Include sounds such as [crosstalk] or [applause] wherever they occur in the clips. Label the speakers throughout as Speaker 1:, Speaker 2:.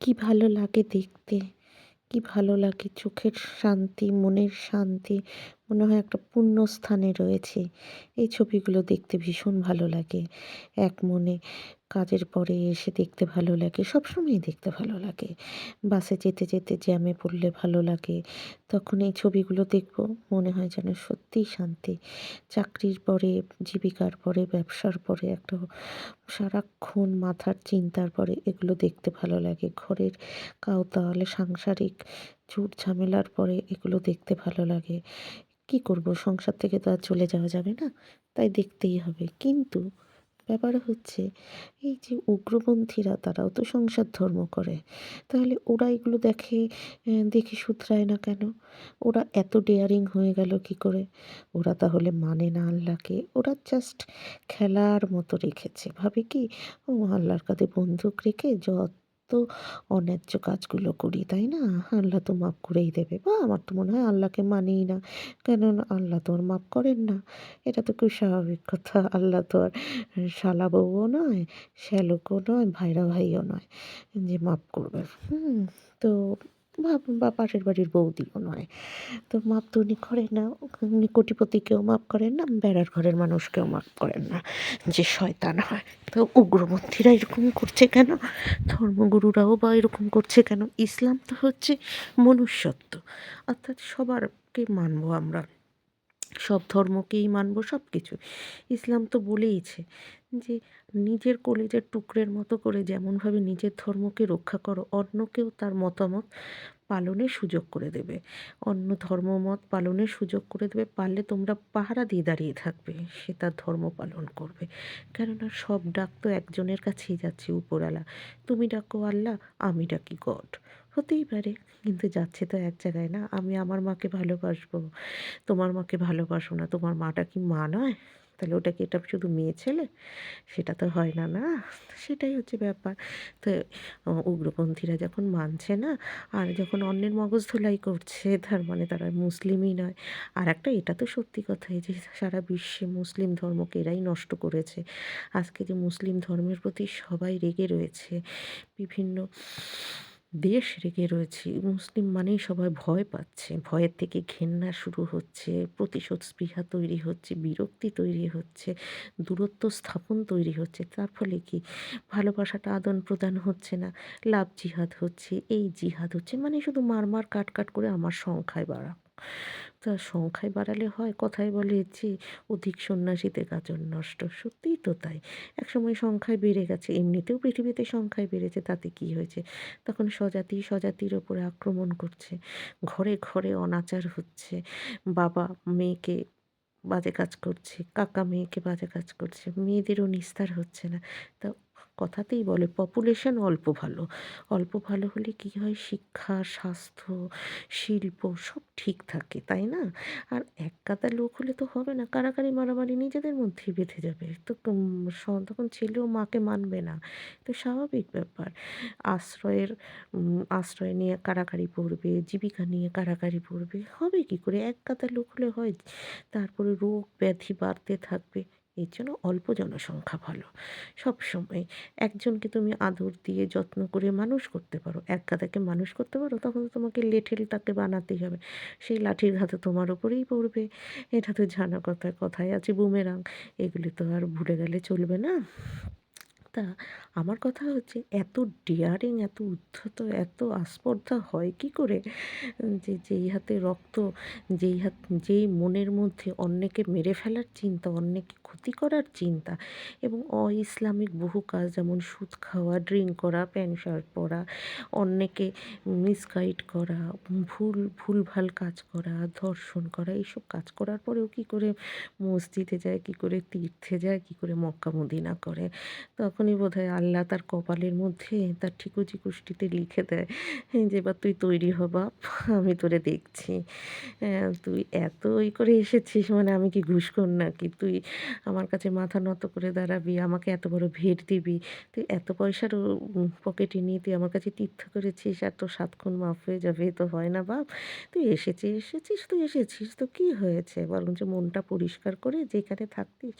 Speaker 1: কি ভালো লাগে দেখতে? কি ভালো লাগে চোখের শান্তি, মনের শান্তি? মনে হয় একটা পূর্ণ স্থানে রয়েছে। এই ছবিগুলো দেখতে ভীষণ ভালো লাগে। এক মনে কাজের পরে এসে দেখতে ভালো লাগে, সবসময়ই দেখতে ভালো লাগে। বাসে যেতে যেতে জ্যামে পড়লে ভালো লাগে। তখন এই ছবিগুলো দেখব, মনে হয় যেন সত্যিই শান্তি। চাকরির পরে, জীবিকার পরে, ব্যবসার পরে একটা সারাক্ষণ মাথার চিন্তার পরে এগুলো দেখতে ভালো লাগে। ঘরের কাউতাল সাংসারিক ঝুট ঝামেলার পরে এগুলো দেখতে ভালো লাগে। কী করব, সংসার থেকে তো আর চলে যাওয়া যাবে না, তাই দেখতেই হবে। কিন্তু ব্যাপার হচ্ছে, এই যে উগ্রপন্থীরা তারাও তো সংসার ধর্ম করে। তাহলে ওরা এগুলো দেখে দেখে শুধরায় না কেন? ওরা এত ডেয়ারিং হয়ে গেল কি করে? ওরা তাহলে মানে না আল্লাহকে? ওরা জাস্ট খেলার মতো রেখেছে। ভাবে কি? ও আল্লাহর কাছে বন্দুক রেখে যত অন্যায্য কাজগুলো করি, তাই না? আল্লাহ তো মাফ করেই দেবে। বা আমার তো মনে হয় আল্লাহকে মানেই না। কেন আল্লাহ তো আর মাফ করেন না। এটা তো খুব স্বাভাবিক কথা। আল্লাহ তো আর শালা বউও নয়, শ্যালকও নয়, ভাইরা ভাইও নয় যে মাফ করবে। হুম, তো বা পাশের বাড়ির বৌদিও নয়। তো মাপ তো উনি করেন না। উনি কোটিপতিকেও মাপ করেন না, বেড়ার ঘরের মানুষকেও মাপ করেন না। যে শয়তান হয়। তো উগ্রপন্থীরা এরকম করছে কেন? ধর্মগুরুরাও বা এরকম করছে কেন? ইসলাম তো হচ্ছে মনুষ্যত্ব। অর্থাৎ সবারকে মানবো আমরা। সব ধর্মকেই মানব সব কিছু ইসলাম তো বলেইছে যে, নিজের কলেজের টুকরের মতো করে যেমনভাবে নিজের ধর্মকে রক্ষা করো, অন্যকেও তার মতামত পালনের সুযোগ করে দেবে। অন্য ধর্মমত পালনের সুযোগ করে দেবে। পারলে তোমরা পাহারা দিয়ে দাঁড়িয়ে থাকবে, সে তার ধর্ম পালন করবে। কেননা সব ডাক তো একজনের কাছেই যাচ্ছে উপরালা তুমি ডাকো আল্লাহ, আমি ডাকি গড। হতেই পারে, কিন্তু যাচ্ছে তো এক জায়গায় না। আমি আমার মাকে ভালোবাসবো। তোমার মাকে ভালোবাসো না। তোমার মাটা কি মা নয়? তাহলে ওটা কি, এটা শুধু মেয়ে ছেলে? সেটা তো হয় না না? সেটাই হচ্ছে ব্যাপার। তো উগ্রপন্থীরা যখন মানছে না, আর যখন অন্যের মগজ ধোলাই করছে, তার মানে তারা মুসলিমই নয়। আর একটা, এটা তো সত্যি কথাই যে সারা বিশ্বে মুসলিম ধর্মকে এরাই নষ্ট করেছে। আজকে যে মুসলিম ধর্মের প্রতি সবাই রেগে রয়েছে, বিভিন্ন দেশ রেগে রয়েছি। মুসলিম মানেই সবাই ভয় পাচ্ছে। ভয়ের থেকে ঘেন্না শুরু হচ্ছে, প্রতিশোধ স্পৃহা তৈরি হচ্ছে, বিরক্তি তৈরি হচ্ছে, দূরত্ব স্থাপন তৈরি হচ্ছে। তার ফলে কি? ভালোবাসাটা আদান প্রদান হচ্ছে না, লাভ জিহাদ হচ্ছে, এই জিহাদ হচ্ছে। মানে শুধু মারমার মার কাট কাট করে আমার সংখ্যায় বাড়া। তা সংখ্যায় বাড়ালে হয়, কথায় বলে, যে অধিক সন্ন্যাসীতে গাজন নষ্ট। সত্যিই তো তাই। একসময় সংখ্যায় বেড়ে গেছে, এমনিতেও পৃথিবীতে সংখ্যায় বেড়েছে, তাতে কি হয়েছে? তখন স্বজাতি স্বজাতির ওপরে আক্রমণ করছে, ঘরে ঘরে অনাচার হচ্ছে, বাবা মেয়েকে বাজে কাজ করছে, কাকা মেয়েকে বাজে কাজ করছে, মেয়েদেরও নিস্তার হচ্ছে না। তা কথাতেই বলে পপুলেশন অল্প ভালো। অল্প ভালো হলে কী হয়? শিক্ষা, স্বাস্থ্য, শিল্প সব ঠিক থাকে, তাই না? আর এক কাতা লোক হলে তো হবে না। কারাকারি মারামারি নিজেদের মধ্যেই বেঁধে যাবে। তো তখন ছেলেও মাকে মানবে না। তো স্বাভাবিক ব্যাপার। আশ্রয়ের আশ্রয় নিয়ে কারাকারি পড়বে, জীবিকা নিয়ে কারাকারি পড়বে। হবে কী করে? এক কাতা লোক হলে হয়। তারপরে রোগ ব্যাধি বাড়তে থাকবে। এর জন্য অল্প জনসংখ্যা ভালো। সবসময় একজনকে তুমি আদর দিয়ে যত্ন করে মানুষ করতে পারো, এক গাদাকে মানুষ করতে পারো, তখন তোমাকে লেঠেল তাকে বানাতেই হবে। সেই লাঠির ঘাতে তোমার ওপরেই পড়বে। এটা তো জানা কথা, কথায় আছে বুমেরাং। এগুলি তো আর ভুলে গেলে চলবে না। তা আমার কথা হচ্ছে এত ডেয়ারিং এত উদ্ধত, এত আস্পর্ধা হয় কি করে? যে, যেই হাতে রক্ত, যেই হাত, যেই মনের মধ্যে অন্যকে মেরে ফেলার চিন্তা, অন্যকে ক্ষতি করার চিন্তা এবং অ ইসলামিক বহু কাজ যেমন সুদ খাওয়া ড্রিঙ্ক করা, প্যান্ট, শার্ট পরা, অন্যকে মিসগাইড করা, ভুল, ভুলভাল কাজ করা, ধর্ষণ করা, এইসব কাজ করার পরেও কী করে মসজিদে যায়, কী করে তীর্থে যায়, কী করে মক্কা মদিনা করে? তখনই বোধ হয় আল্লাহ তার কপালের মধ্যে তার ঠিকুচি কুষ্টিতে লিখে দেয় যে এবার তুই তৈরি হ বাপ, আমি তোরে দেখছি। তুই এত ওই করে এসেছিস মানে আমি কি ঘুষখোর নাকি? তুই আমার কাছে মাথা নত করে দাঁড়াবি, আমাকে এত বড় ভেট দিবি, তুই এত পয়সার পকেটে নিয়ে তুই আমার কাছে তীর্থ করেছিস, আর তোর সাতক্ষণ মাফ হয়ে যাবে তো হয় না বাপ। তুই এসেছিস এসেছিস, তুই এসেছিস, তো কী হয়েছে? বরঞ্চ মনটা পরিষ্কার করে যেখানে থাকতিস,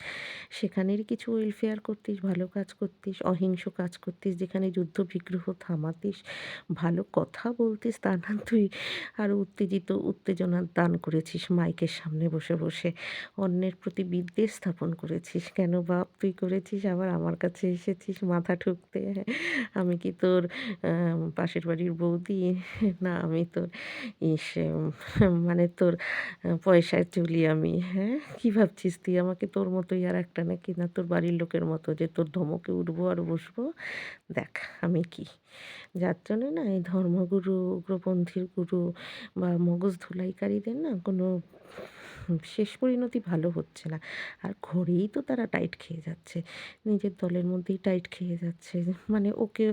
Speaker 1: সেখানেরই কিছু ওয়েলফেয়ার করতিস, ভালো কাজ করতিস, অহিংস অহিংস কাজ করতিস, যেখানে যুদ্ধ বিগ্রহ থামাতিস, ভালো কথা বলতিস তা না তুই আরও উত্তেজিত উত্তেজনার দান করেছিস, মাইকের সামনে বসে বসে। অন্যের প্রতি বিদ্বেষ স্থাপন করেছিস, কেন বাপ তুই করেছিস, আবার আমার কাছে এসেছিস, মাথা ঠুকতে আমি কি তোর পাশের বাড়ির বৌদি? না, আমি তোর ইস মানে তোর পয়সায় চলি আমি হ্যাঁ কী ভাবছিস তুই? আমাকে তোর মতোই আর একটা নাকি? না, তোর বাড়ির লোকের মতো যে তোর ধমকে উঠবো আর বসবো। দেখ, আমি কি? যার জন্য না এই ধর্মগুরু, উগ্রপন্থীর গুরু বা মগজ ধুলাইকারীদের না কোনো শেষ পরিণতি ভালো হচ্ছে না। আর ঘরেই তো তারা টাইট খেয়ে যাচ্ছে। নিজের দলের মধ্যেই টাইট খেয়ে যাচ্ছে। মানে ওকে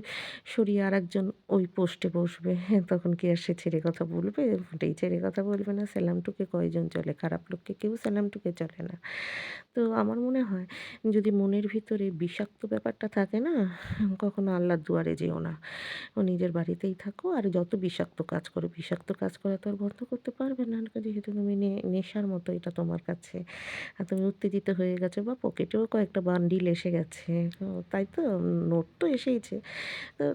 Speaker 1: সরিয়ে আর একজন ওই পোস্টে বসবে। তখন কি আর সে ছেড়ে কথা বলবে? মোটেই ছেড়ে কথা বলবে না। স্যালামটুকে কয়জন চলে? খারাপ লোককে কেউ স্যালামটুকে চলে না। তো আমার মনে হয় যদি মনের ভিতরে বিষাক্ত ব্যাপারটা থাকে না, কখনো আল্লাহর দুয়ারে যেও না। ও নিজের বাড়িতেই থাকো আর যত বিষাক্ত কাজ করো, বিষাক্ত কাজ করা তো আর বন্ধ করতে পারবে না। যেহেতু তুমি নেশার মতো এটা তোমার কাছে। আর তুমি উত্তেজিত হয়ে গেছো, বা পকেটেও কয়েকটা বান্ডিল এসে গেছে। তাই তো নোট তো এসেইছে।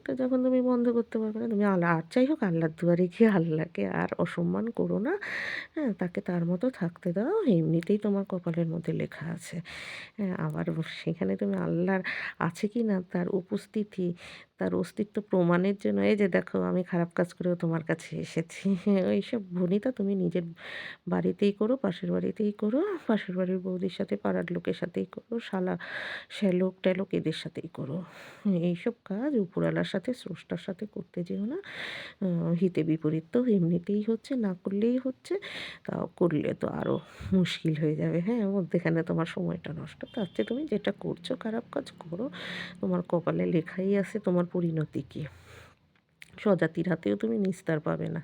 Speaker 1: তো যখন তুমি বন্ধ করতে পারবে না, তুমি আল্লাহ আর যাই হোক আল্লাহর দুয়ারে গিয়ে আল্লাহকে আর অসম্মান করো না। হ্যাঁ তাকে তার মতো থাকতে দাও, এমনিতেই তোমার কপালের মধ্যে লেখা আছে। হ্যাঁ আবার সেখানে তুমি আল্লাহর আছে কি না তার উপস্থিতি তার অস্তিত্ব প্রমাণের জন্য, এই যে দেখো, আমি খারাপ কাজ করেও তোমার কাছে এসেছি। [laughs] ওইসব ভনিতা তুমি নিজের বাড়িতেই করো, পাশের বাড়িতেই করো, পাশের বাড়ির বৌদির সাথে, পাড়ার লোকের সাথেই করো, শালা শ্যালোক ট্যালোক এদের সাথেই করো। এইসব কাজ উপরওয়ালার সাথে, স্রষ্টার সাথে করতে যেও না। হিতে বিপরীত তো এমনিতেই হচ্ছে, না করলেই হচ্ছে, তাও করলে তো আরও মুশকিল হয়ে যাবে। হ্যাঁ মধ্যেখানে তোমার সময়টা নষ্ট, তার চেয়ে তুমি যেটা করছ, খারাপ কাজ করো, তোমার কপালে লেখাই আছে, তোমার পরিণতি কী? স্বজাতির হাতেও তুমি নিস্তার পাবে না।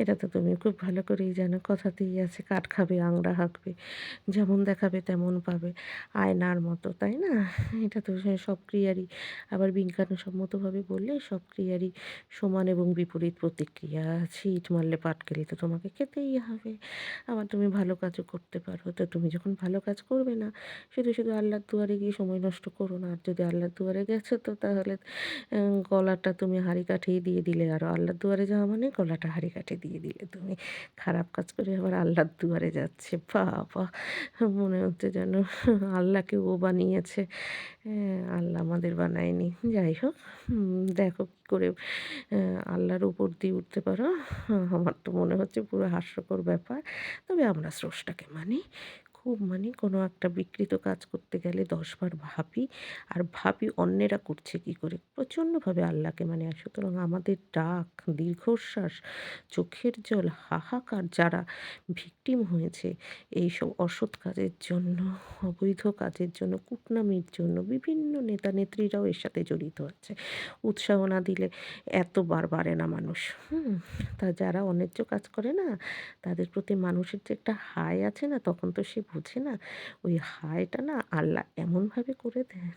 Speaker 1: এটা তো তুমি খুব ভালো করেই জানো, কথাতেই আছে, কাঠ খাবে, আংড়া হাঁকবে, যেমন দেখাবে তেমন পাবে, আয়নার মতো, তাই না? এটা তো সব ক্রিয়ারই, আবার বিজ্ঞানসম্মতভাবে বললে সব ক্রিয়ারই সমান এবং বিপরীত প্রতিক্রিয়া আছে, ইট মারলে পাটকেলি তো তোমাকে খেতেই হবে। আবার তুমি ভালো কাজও করতে পারো, তো তুমি যখন ভালো কাজ করবে না, শুধু শুধু আল্লাহর দুয়ারে গিয়ে সময় নষ্ট করো না, আর যদি আল্লাহর দুয়ারে গেছো তো তাহলে গলাটা তুমি হাঁড়ি কাঠিয়ে দিয়ে দিলে আরও আল্লাহর দুয়ারে যাওয়া মানে গলাটা হাড়ি কাঠে দিয়ে দিলে। তুমি খারাপ কাজ করে আবার আল্লাহর দুয়ারে যাচ্ছে। বাবা, মনে হচ্ছে যেন আল্লাহকে ও বানিয়েছে। আল্লাহ আমাদের বানায়নি। যাই হোক দেখো কী করে আল্লাহর উপর দিয়ে উঠতে পারো। আমার তো মনে হচ্ছে পুরো হাস্যকর ব্যাপার। তবে আমরা স্রষ্টাকে মানি। খুব মানে কোনো একটা বিকৃত কাজ করতে গেলে দশবার ভাবি, আর ভাবি অন্যেরা করছে কী করে? প্রচণ্ডভাবে আল্লাহকে মানে সুতরাং আমাদের ডাক, দীর্ঘশ্বাস, চোখের জল, হাহাকার যারা ভিকটিম হয়েছে এইসব অসৎ কাজের জন্য, অবৈধ কাজের জন্য, কুটনামির জন্য বিভিন্ন নেতা নেত্রীরাও এর সাথে জড়িত আছে। উৎসাহ না দিলে এতবার বাড়ে না মানুষ। হুম, তা যারা অন্যায্য কাজ করে না, তাদের প্রতি মানুষের যে একটা হাই আছে না, তখন তো সে বোঝে না? ওই হাইটা না আল্লাহ এমনভাবে করে দেয়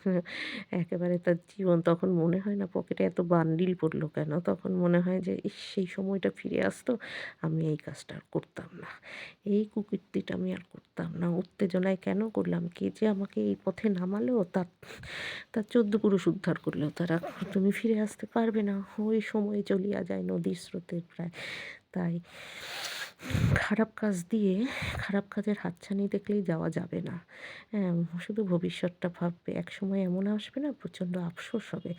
Speaker 1: একেবারে তার জীবন তখন মনে হয় না পকেটে এত বান্ডিল পড়ল কেন? তখন মনে হয় যে সেই সময়টা ফিরে আসতো, আমি এই কাজটা আর করতাম না। এই কুকীর্তিটা আমি আর করতাম না। উত্তেজনায় কেন করলাম? কে যে আমাকে এই পথে নামালো, তার তার চোদ্দ পুরুষ উদ্ধার করলেও তারা। তুমি ফিরে আসতে পারবে না। ওই সময়ে চলিয়া যায় নদীর স্রোতের প্রায়। তাই খারাপ কাজ দিয়ে খারাপ কাজের হাতছানি দেখলেই যাওয়া যাবে না। হ্যাঁ শুধু ভবিষ্যৎটা ভাববে। এক সময় এমন আসবে না, প্রচণ্ড আফসোস হবে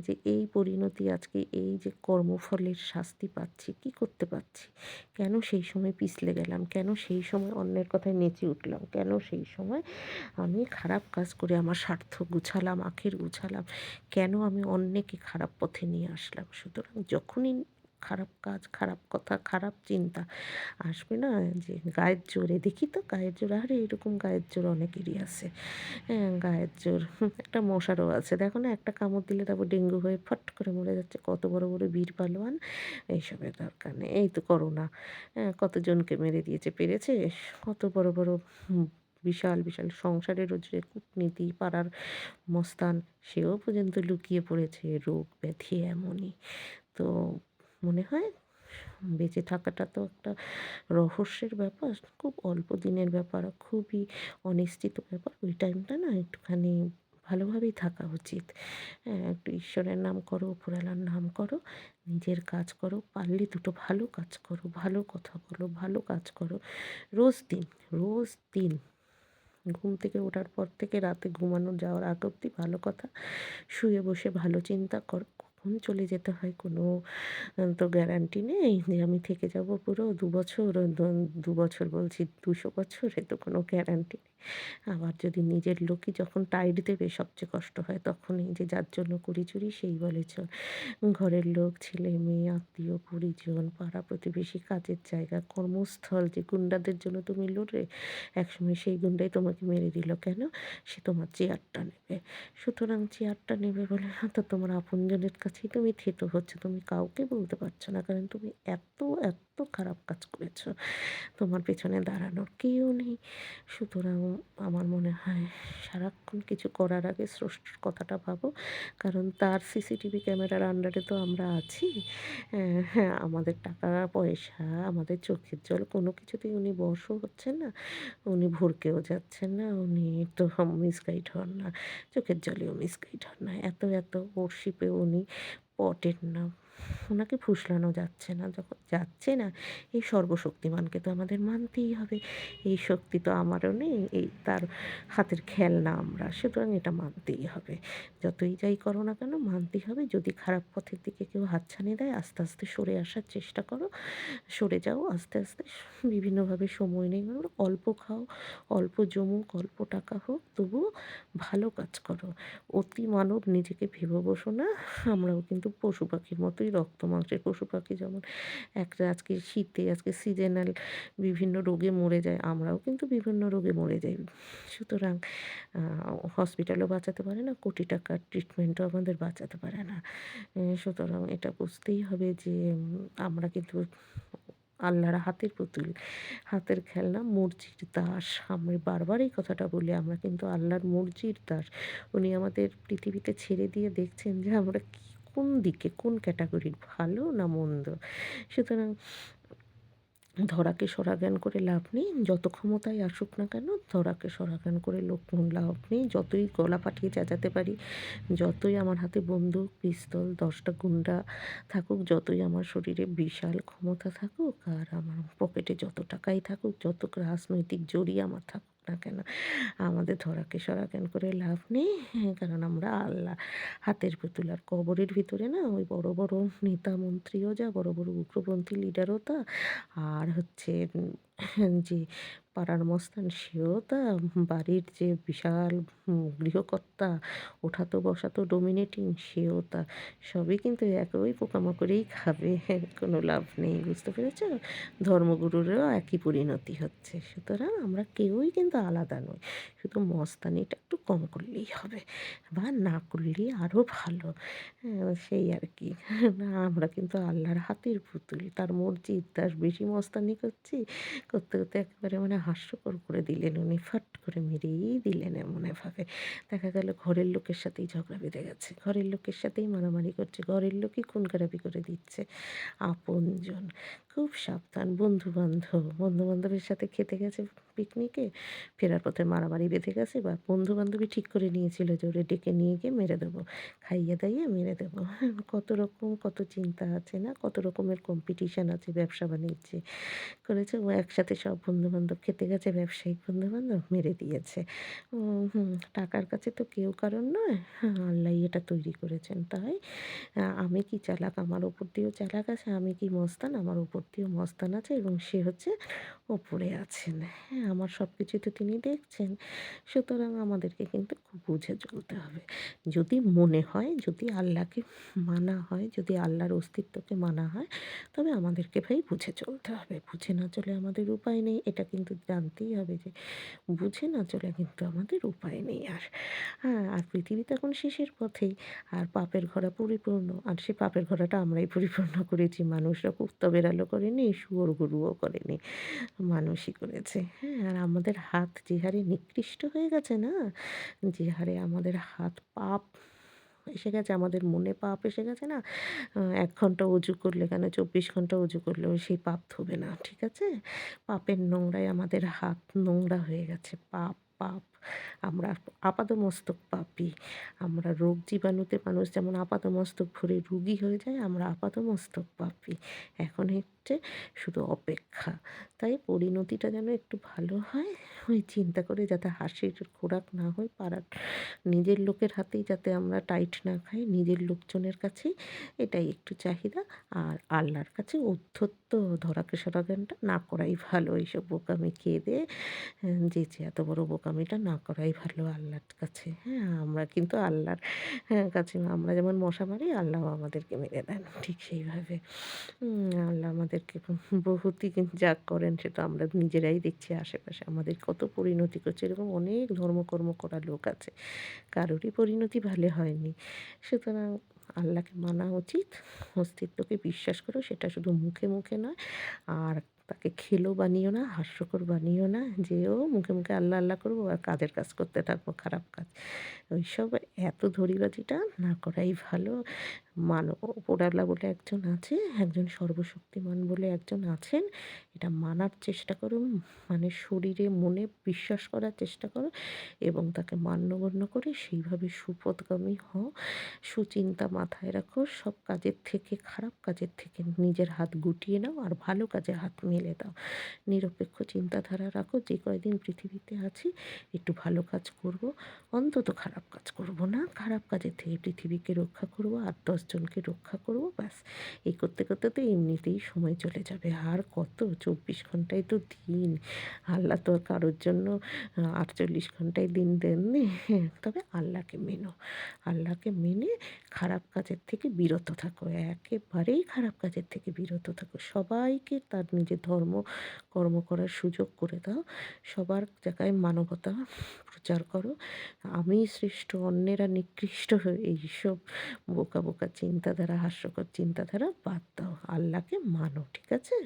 Speaker 1: যে এই পরিণতি আজকে, এই যে কর্মফলের শাস্তি পাচ্ছি, কি করতে পারছি? কেন সেই সময় পিছলে গেলাম? কেন সেই সময় অন্যের কথায় নেচে উঠলাম? কেন সেই সময় আমি খারাপ কাজ করে আমার স্বার্থ গুছালাম, আখের গুছালাম? কেন আমি অন্যকে খারাপ পথে নিয়ে আসলাম? সুতরাং যখনই খারাপ কাজ, খারাপ কথা, খারাপ চিন্তা। আসবে না যে গায়ের জোরে, দেখি তো গায়ের জোর, আরে এরকম গায়ের জোর অনেকেরই আছে। হ্যাঁ গায়ের জোর, একটা মশারও আছে। দেখো না, একটা কামড় দিলে তারপর ডেঙ্গু হয়ে ফট করে মরে যাচ্ছে। কত বড় বড় বীর পালোয়ান, এইসবের দরকার নেই। এই তো করোনা। হ্যাঁ কতজনকে মেরে দিয়েছে পেরেছে? কত বড় বড় বিশাল বিশাল সংসারেরও যে কূটনীতি, পাড়ার মস্তান, সেও পর্যন্ত লুকিয়ে পড়েছে। রোগ ব্যাধি এমনই। তো মনে হয়? বেঁচে থাকাটা তো একটা রহস্যের ব্যাপার, খুব অল্প দিনের ব্যাপার, খুবই অনিশ্চিত ব্যাপার। ওই টাইমটা না একটুখানি ভালোভাবেই থাকা উচিত। হ্যাঁ একটু ঈশ্বরের নাম করো, উপরওয়ালার নাম করো, নিজের কাজ করো, পারলে দুটো ভালো কাজ করো, ভালো কথা বলো, ভালো কাজ করো। রোজ দিন রোজ দিন। ঘুম থেকে ওঠার পর থেকে রাতে ঘুমানো যাওয়ার আগ অবধি ভালো কথা, শুয়ে বসে ভালো চিন্তা করো। কখন চলে যেতে হয় কোনো তো গ্যারান্টি নেই যে আমি থেকে যাব পুরো দু বছর দু বছর বলছি দুশো বছর এ তো কোনো গ্যারান্টি নেই। আবার যদি নিজের লোকই যখন টাইট দেবে সবচেয়ে কষ্ট হয় তখনই যে যার জন্য করি চুরি সেই বলে চল ঘরের লোক, ছেলে, মেয়ে, আত্মীয়, পরিজন, পাড়া প্রতিবেশী, কাজের জায়গা, কর্মস্থল, যে গুন্ডাদের জন্য তুমি লড়ে একসময় সেই গুন্ডাই তোমাকে মেরে দিল। কেন? সে তোমার চেয়ারটা নেবে। সুতরাং চেয়ারটা নেবে বলে তো তোমার আপনজনের কাছেই তুমি থেত হচ্ছে, তুমি কাউকে বলতে পারছ না, কারণ তুমি এত এত খারাপ কাজ করেছ। তোমার পেছনে দাঁড়ানোর কেউ নেই। সুতরাং আমার মনে হয় সারাক্ষণ কিছু করার আগে স্রষ্টার কথাটা ভাবো, কারণ তার সিসিটিভি ক্যামেরার আন্ডারে তো আমরা আছি। হ্যাঁ আমাদের টাকা, পয়সা, আমাদের চোখের জল, কোনো কিছুতেই উনি বশও হচ্ছেন না। উনি ভরকেও যাচ্ছেন না, উনি তো মিসগাইড হন না। চোখের জলেও মিসগাইড হন না। এত এত ওরশিপে উনি পটেন না ওনাকে ফুসলানো যাচ্ছে না, যখন যাচ্ছে না, এই সর্বশক্তিমানকে তো আমাদের মানতেই হবে। এই শক্তি তো আমারও নেই, এই তার হাতের খেলনা আমরা, সুতরাং এটা মানতেই হবে। যতই যাই করো না কেন, মানতেই হবে। যদি খারাপ পথের দিকে কেউ হাতছানি দেয়, আস্তে আস্তে সরে আসার চেষ্টা করো। সরে যাও, আস্তে আস্তে বিভিন্নভাবে সময় নেই অল্প খাও, অল্প জমুক, অল্প টাকা হোক, তবুও ভালো কাজ করো। অতি মানব নিজেকে ভেবে বসো না, আমরাও কিন্তু পশু পাখির মতোই রক্ত মাংসের পশু পাখি যেমন একটা আজকে শীতে, আজকে সিজনাল বিভিন্ন রোগে মরে যায়, আমরাও কিন্তু বিভিন্ন রোগে মরে যাই। সুতরাং হসপিটালও বাঁচাতে পারে না, কোটি টাকার ট্রিটমেন্টও আমাদের বাঁচাতে পারে না। সুতরাং এটা বুঝতেই হবে যে আমরা কিন্তু আল্লাহর হাতের পুতুল, হাতের খেলনা, মর্জির দাস। আমি বারবার এই কথাটা বলি, আমরা কিন্তু আল্লাহর মর্জির দাস। উনি আমাদের পৃথিবীতে ছেড়ে দিয়ে দেখছেন যে আমরা কী কোন দিকে, কোন ক্যাটাগরির ভালো না মন্দ? সুতরাং ধরাকে সরাজ্ঞান করে লাভ নেই, যত ক্ষমতায় আসুক না কেন, ধরাকে সরাজ্ঞান করে লোক লাভ নেই। যতই গলা পাঠিয়ে চেঁচাতে পারি, যতই আমার হাতে বন্দুক, পিস্তল, দশটা গুন্ডা থাকুক, যতই আমার শরীরে বিশাল ক্ষমতা থাকুক, আর আমার পকেটে যত টাকাই থাকুক, যত রাজনৈতিক জড়ি আমার থাকুক না কেন? আমাদের ধরাকে সরাকেন করে লাভ নেই? কারণ আমরা আল্লাহ হাতের পুতুল আর কবরের ভিতরে না ওই বড় বড় নেতা মন্ত্রীও যা, বড় বড় উগ্রপন্থী লিডারও তা। আর হচ্ছে যে পাড়ার মস্তান সেও তা, বাড়ির যে বিশাল গৃহকর্তা, ওঠাতো বসাতো ডোমিনেটিং সেও তা, সবই কিন্তু একই পোকামাকড়েই খাবে, কোনো লাভ নেই, বুঝতে পেরেছ? ধর্মগুরুরও একই পরিণতি হচ্ছে, সুতরাং আমরা কেউই কিন্তু আলাদা নই, শুধু মস্তানিটা একটু কম করলেই হবে বা না করলেই আরও ভালো সেই আর কি, না, আমরা কিন্তু আল্লাহর হাতের পুতুল, তার মসজিদ তার বেশি মস্তানি করছি করতে করতে একেবারে মানে হাস্যকর করে দিলেন উনি, ফাট করে মেরেই দিলেন এমন এভাবে। দেখা গেল ঘরের লোকের সাথেই ঝগড়া বেঁধে গেছে। ঘরের লোকের সাথেই মারামারি করছে। ঘরের লোকই খুন খারাপি করে দিচ্ছে। আপনজন, খুব সাবধান। বন্ধু বান্ধব বন্ধু বান্ধবের সাথে খেতে গেছে পিকনিকে ফেরার পথে মারামারি বেঁধে গেছে বা বন্ধু বান্ধবী ঠিক করে নিয়েছিল যে ওরে ডেকে নিয়ে গিয়ে মেরে দেবো, খাইয়ে দাইয়ে মেরে দেবো। [laughs] কত রকম, কত চিন্তা আছে না? কত রকমের কম্পিটিশান আছে ব্যবসা বাণিজ্যে। করেছে ও একসাথে সব বন্ধুবান্ধব, খেতে গেছে ব্যবসায়িক বন্ধুবান্ধব, মেরে দিয়েছে। টাকার কাছে তো কেউ কারণ নয়। [laughs] আল্লাহ এটা তৈরি করেছেন। তাই আমি কি চালাক? আমার ওপর দিয়েও চালাক আছে, আমি কি মস্তান? আমার ওপর দিয়েও মস্তান আছে এবং সে হচ্ছে ওপরে আছেন। হ্যাঁ। আমার সব কিছু তো তিনি দেখছেন। সুতরাং আমাদেরকে কিন্তু খুব বুঝে চলতে হবে। যদি মনে হয়, যদি আল্লাহকে মানা হয়, যদি আল্লাহর অস্তিত্বকে মানা হয়, তবে আমাদেরকে ভাই বুঝে চলতে হবে। বুঝে না চলে আমাদের উপায় নেই। এটা কিন্তু জানতেই হবে যে বুঝে না চলে কিন্তু আমাদের উপায় নেই আর। হ্যাঁ আর পৃথিবী তখন শেষের পথেই। আর পাপের ঘোড়া পরিপূর্ণ। আর সে পাপের ঘোড়াটা আমরাই পরিপূর্ণ করেছি। মানুষরা কুত্তা বেড়ালো করেনি, শুয়োর গরুও করেনি। মানুষই করেছে। হ্যাঁ। আর আমাদের হাত যে হারে নিকৃষ্ট হয়ে গেছে না? যে হারে আমাদের হাত পাপ এসে গেছে, আমাদের মনে পাপ এসে গেছে না? এক ঘণ্টা উজু করলে কেন? চব্বিশ ঘণ্টা উজু করলেও সেই পাপ ধোবে না, ঠিক আছে? পাপের নোংরায় আমাদের হাত নোংরা হয়ে গেছে, পাপ পাপ। আমরা আপাদমস্তক পাপি, আমরা রোগ জীবাণুতে মানুষ, যেমন আপাদমস্তক ভরে রুগী হয়ে যায়, আমরা আপাদমস্তক পাপি। এখন হচ্ছে শুধু অপেক্ষা। তাই পরিণতিটা যেন একটু ভালো হয়, ওই চিন্তা করে যাতে হাসির খোরাক না হয়, পাড়ার নিজের লোকের হাতেই যাতে আমরা টাইট না খাই, নিজের লোকজনের কাছেই এটাই একটু চাহিদা, আর আল্লাহর কাছে উদ্ধত্ত ধরাকে সরাগানটা না করাই ভালো। এইসব বোকামি খেয়ে দিয়ে যে যে, এত বড় বোকামিটা না করাই ভালো আল্লাহর কাছে। হ্যাঁ আমরা কিন্তু আল্লাহর হ্যাঁ কাছে আমরা যেমন মশা মারি, আল্লাহ আমাদেরকে মেরে দেন ঠিক সেইভাবে। আল্লাহ আমাদেরকে বহুতই যা করেন সেটা আমরা নিজেরাই দেখছি আশেপাশে। আমাদের কত পরিণতি করছে, এরকম অনেক ধর্মকর্ম করা লোক আছে। কারোরই পরিণতি ভালো হয়নি। সুতরাং আল্লাহকে মানা উচিত। অস্তিত্বকে বিশ্বাস করো, সেটা শুধু মুখে মুখে নয়। আর তাকে খেলো বানিও না, হাস্যকর বানিও না যেও মুখে মুখে আল্লাহ আল্লাহ করব আর কাজের কাজ করতে থাকব, খারাপ কাজ। ওইসব এত ধরিবাজিটা না করাই ভালো। মানব ওপরালা বলে একজন আছে, একজন সর্বশক্তিমান বলে একজন আছেন। এটা মানার চেষ্টা করো মানে শরীরে, মনে বিশ্বাস করার চেষ্টা করো এবং তাকে মান্যগণ্য করে সেইভাবে সুপথগামী হও। সুচিন্তা মাথায় রাখো, সব কাজের থেকে, খারাপ কাজের থেকে নিজের হাত গুটিয়ে নাও আর ভালো কাজে হাত মেলে দাও। নিরপেক্ষ চিন্তাধারা রাখো, যে কয়দিন পৃথিবীতে আছি, একটু ভালো কাজ করব, অন্তত খারাপ কাজ করব না। খারাপ কাজের থেকে পৃথিবীকে রক্ষা করব, আর দশজনকে রক্ষা করব, ব্যাস। এই করতে করতে তো এমনিতেই সময় চলে যাবে। আর কত? চব্বিশ ঘন্টায় তো দিন। আল্লাহ তো কারোর জন্য আটচল্লিশ ঘন্টায় দিন দেননি। তবে আল্লাহকে মেনো। আল্লাহকে মেনে খারাপ কাজের থেকে বিরত থাকো। একেবারেই খারাপ কাজের থেকে বিরত থাকো। সবাইকে তার নিজের ধর্ম, কর্ম করার সুযোগ করে দাও। সবার জায়গায় মানবতা প্রচার করো। আমি শ্রেষ্ঠ, অন্যেরা নিকৃষ্ট এইসব বোকা বোকা চিন্তাধারা হাস্যকর চিন্তাধারা বাদ দাও। আল্লাহকে মানো ঠিক আছে?